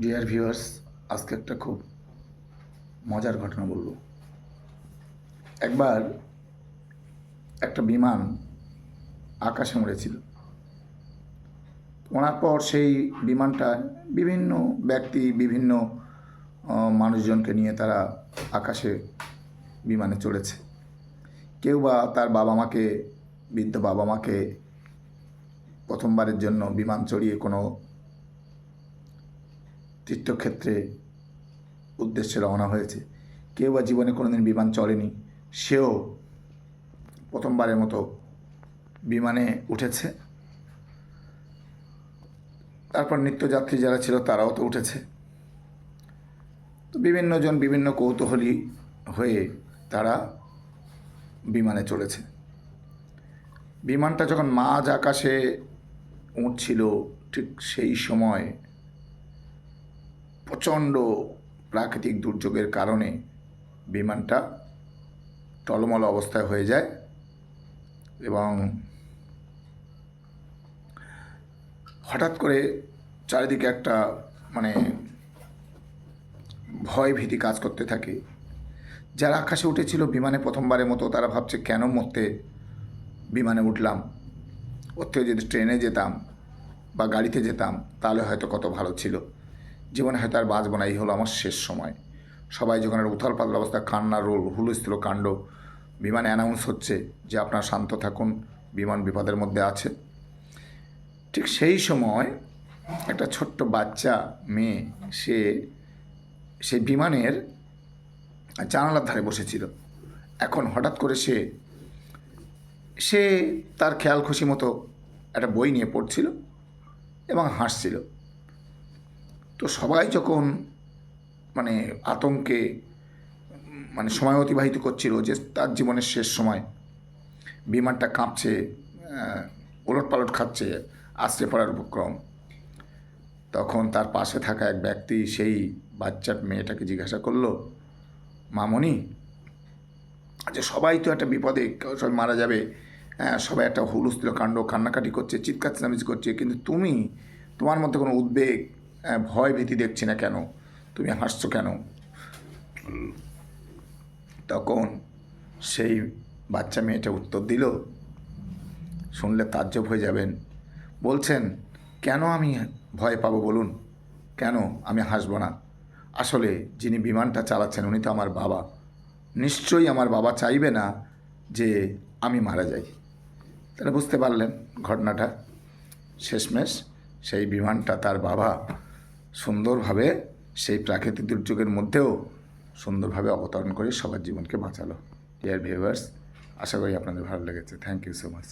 Dear viewers আজকে একটা খুব মজার ঘটনা বলব। একবার একটা বিমান আকাশে উড়েছিল। ওনার পর সেই বিমানটা বিভিন্ন ব্যক্তি, বিভিন্ন মানুষজনকে নিয়ে তারা আকাশে বিমানে চড়েছে। কেউ বা তার বাবা মাকে, বৃদ্ধ বাবা মাকে প্রথমবারের জন্য বিমান চড়িয়ে কোনো তীর্থক্ষেত্রে উদ্দেশ্যে রওনা হয়েছে। কেউ বা জীবনে কোনোদিন বিমান চড়েনি, সেও প্রথমবারের মতো বিমানে উঠেছে। তারপর নিত্যযাত্রী যারা ছিল, তারাও তো উঠেছে। তো বিভিন্নজন বিভিন্ন কৌতূহলী হয়ে তারা বিমানে চলেছে বিমানটা যখন মাঝ আকাশে উঠছিল, ঠিক সেই সময় প্রচণ্ড প্রাকৃতিক দুর্যোগের কারণে বিমানটা টলমল অবস্থায় হয়ে যায় এবং হঠাৎ করে চারিদিকে একটা মানে ভয় ভীতি কাজ করতে থাকে। যারা আকাশে উঠেছিল বিমানে প্রথমবারের মতো তারা ভাবছে, কেন মরতে বিমানে উঠলাম? ওর থেকে যদি ট্রেনে যেতাম বা গাড়িতে যেতাম, তাহলে হয়তো কত ভালো ছিল। জীবনে হয়তো আর বাঁচব না, এই হলো আমার শেষ সময়। সবাই যখন একটা উথাল পাতল অবস্থা কান্না রোল, হুলস্থুল কাণ্ড, বিমানে অ্যানাউন্স হচ্ছে যে আপনারা শান্ত থাকুন, বিমান বিপদের মধ্যে আছে। ঠিক সেই সময় একটা ছোট্ট বাচ্চা মেয়ে, সে সেই বিমানের জানালার ধারে বসেছিল। এখন হঠাৎ করে সে সে তার খেয়াল খুশি মতো একটা বই নিয়ে পড়ছিল এবং হাসছিল। তো সবাই যখন মানে আতঙ্কে মানে সময় অতিবাহিত করছিল যে তার জীবনের শেষ সময় বিমানটা কাঁপছে ওলট পালট খাচ্ছে আশ্রে পড়ার উপক্রম, তখন তার পাশে থাকা এক ব্যক্তি সেই বাচ্চার মেয়েটাকে জিজ্ঞাসা করল, মামনি আচ্ছা সবাই তো একটা বিপদে, সবাই মারা যাবে হ্যাঁ সবাই একটা হুলস্থুল কাণ্ড, কান্নাকাটি করছে, চিৎকার চেঁচামেচি করছে, কিন্তু তুমি, তোমার মধ্যে কোনো উদ্বেগ ভয় ভীতি দেখছি না কেন? তুমি হাসছো কেন? তখন সেই বাচ্চা মেয়েটা উত্তর দিল শুনলে তাজ্জব হয়ে যাবেন। বলছেন কেন আমি ভয় পাবো বলুন? কেন আমি হাসবো না? আসলে যিনি বিমানটা চালাচ্ছেন উনি তো আমার বাবা। নিশ্চয়ই আমার বাবা চাইবে না যে আমি মারা যাই। তাহলে বুঝতে পারলেন ঘটনাটা। শেষমেশ সেই বিমানটা তার বাবা সুন্দরভাবে সেই প্রাকৃতিক দুর্যোগের মধ্যেও সুন্দরভাবে অবতরণ করে সবার জীবনকে বাঁচালো। ডিয়ার ভিউয়ার্স আশা করি আপনাদের ভালো লেগেছে। Thank you so much